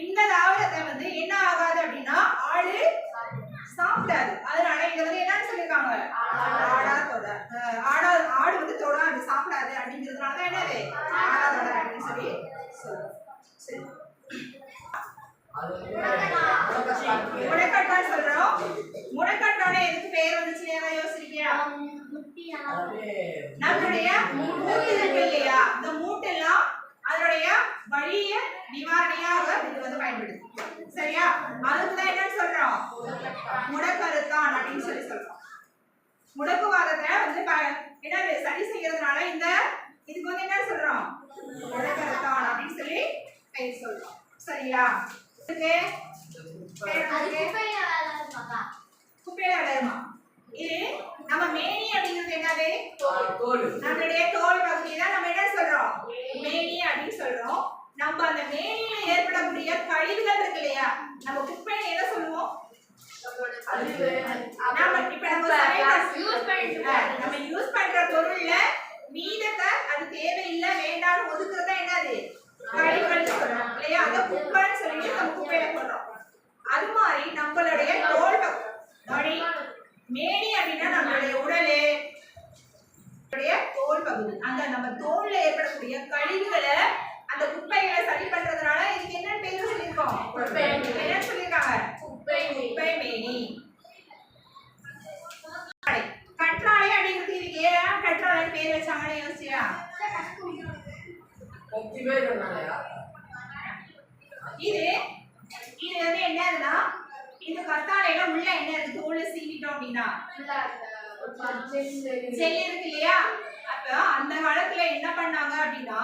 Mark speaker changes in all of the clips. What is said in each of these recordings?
Speaker 1: இந்த தாவரத்தை வந்து என்ன ஆகாது அப்படின்னா ஆடு சாப்பிடாது. அதனால இங்க வந்து என்னன்னு சொல்லியிருக்காங்க? ஆடா தொட. ஆடா ஆடு வந்து தொடாது சாப்பிடாது அப்படிங்கிறதுனால தான் என்னது? ஆடா தொட அப்படின்னு சொல்லி முளைக்கட்டான்னு சொல்றோம். முளைக்கட்டான எதுக்கு பேர் வந்துச்சு? யோசிச்சிருக்கியா நம்மளுடைய இருக்கு இல்லையா இந்த மூட்டெல்லாம் அதனுடைய வழிய நிவாரணியாக இது வந்து பயன்படுது சரியா? அதுக்கு தான் என்னன்னு சொல்றோம். முடக்கருத்தான் அப்படின்னு சொல்லி சொல்றோம். முடக்குவாதத்தை வந்து ப- என்னது சரி செய்யறதுனால இந்த இதுக்கு வந்து என்ன சொல்றோம்? முடக்கருத்தான் அப்படின்னு சொல்லி பெயர் சொல்றோம். சரியா? குப்பையில விளையுமா இது நம்ம மேனி அப்படிங்கிறது என்னது? நம்மளுடைய தோல் பகுதியை தான் நம்ம என்ன சொல்றோம்? மேனி அப்படின்னு சொல்றோம். நம்ம அந்த மேனியில ஏற்படக்கூடிய கழிவுகள் இருக்கு இல்லையா? நம்ம குப்பைன்னு என்ன சொல்லுவோம்? இப்ப நம்ம யூஸ் பண்ற பொருள்ல மீதத்தை அது தேவையில்லை வேண்டாம்னு ஒதுக்குறதா என்னது? கழிவுகள் சொல்றோம் இல்லையா? அத குப்பைன்னு சொல்லிட்டு நம்ம குப்பையில போடுறோம் அது மாதிரி நம்மளுடைய தோல் பகுதி மேனி அப்படின்னா நம்மளுடைய உடலு தோல் பகுதி. அந்த நம்ம தோல்ல ஏற்படக்கூடிய கழிவுகளை அந்த குப்பைகளை சரி பண்றதுனால இதுக்கு என்ன பேர்
Speaker 2: குப்பை.
Speaker 1: என்ன சொல்லியிருக்காங்க குப்பை மேனி கற்றாழை. கற்றாழை அப்படிங்கிறது இதுக்கு ஏன் கற்றாழைன்னு பேர் வச்சாங்கன்னு யோசிச்சியா இது இது வந்து என்னதுன்னா இந்த கத்தாழையில உள்ள என்ன இருக்கு தோலை சீவிட்டோம் அப்படின்னா செல் இருக்கு இல்லையா அப்ப அந்த காலத்துல என்ன பண்ணாங்க அப்படின்னா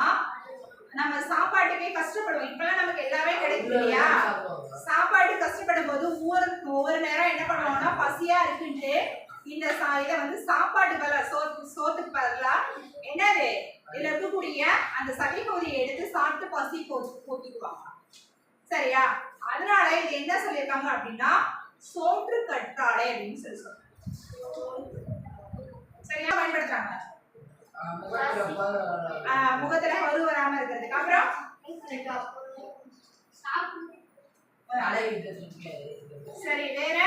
Speaker 1: நம்ம சாப்பாட்டுக்கே கஷ்டப்படுவோம். இப்பெல்லாம் நமக்கு எல்லாமே கிடைக்கும் இல்லையா? சாப்பாட்டு கஷ்டப்படும் போது ஒவ்வொரு ஒவ்வொரு நேரம் என்ன பண்ணுவாங்கன்னா பசியா இருக்குன்ட்டு இந்த இதை வந்து சாப்பாட்டு பதிலா சோத்து சோத்துக்கு பதிலா என்னது? இதுல இருக்கக்கூடிய அந்த சளி பகுதியை எடுத்து சாப்பிட்டு பசி போ போக்கிக்குவாங்க சரியா? அதனால இது என்ன சொல்லியிருக்காங்க அப்படின்னா சோற்று கற்றாழை அப்படின்னு சொல்லி சொல்றாங்க. சரியா? பயன்படுத்துறாங்க. முகத்துல பரு வராம இருக்கிறதுக்கு. அப்புறம்? சரி வேற?